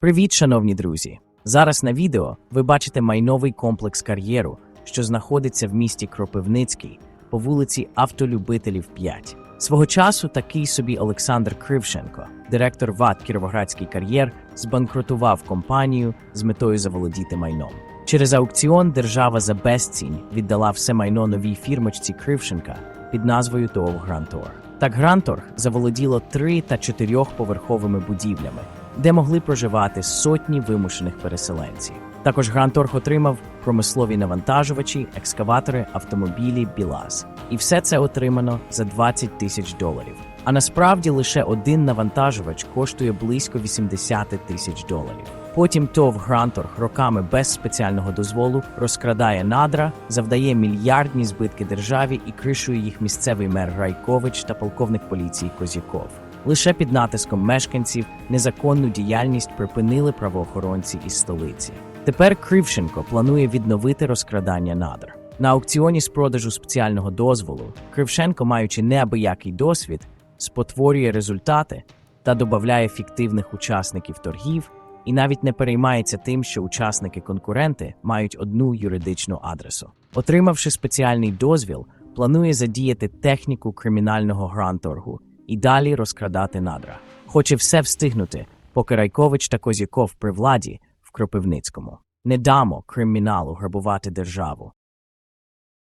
Привіт, шановні друзі! Зараз на відео ви бачите майновий комплекс кар'єру, що знаходиться в місті Кропивницький по вулиці Автолюбителів 5. Свого часу такий собі Олександр Крившенко, директор ВАТ Кіровоградський кар'єр, збанкрутував компанію з метою заволодіти майном. Через аукціон держава за безцінь віддала все майно новій фірмочці Крившенка під назвою ТОВ Грантор. Так Грантор заволоділо три та чотирьохповерховими будівлями, де могли проживати сотні вимушених переселенців. Також Гранторг отримав промислові навантажувачі, екскаватори, автомобілі, білаз. І все це отримано за 20 тисяч доларів. А насправді лише один навантажувач коштує близько 80 тисяч доларів. Потім ТОВ Гранторг роками без спеціального дозволу розкрадає надра, завдає мільярдні збитки державі і кришує їх місцевий мер Райкович та полковник поліції Козяков. Лише під натиском мешканців незаконну діяльність припинили правоохоронці із столиці. Тепер Крившенко планує відновити розкрадання надр. На аукціоні з продажу спеціального дозволу Крившенко, маючи неабиякий досвід, спотворює результати та додає фіктивних учасників торгів і навіть не переймається тим, що учасники-конкуренти мають одну юридичну адресу. Отримавши спеціальний дозвіл, планує задіяти техніку кримінального гранторгу і далі розкрадати надра. Хоче все встигнути, поки Райкович та Козяков при владі в Кропивницькому. Не дамо криміналу грабувати державу.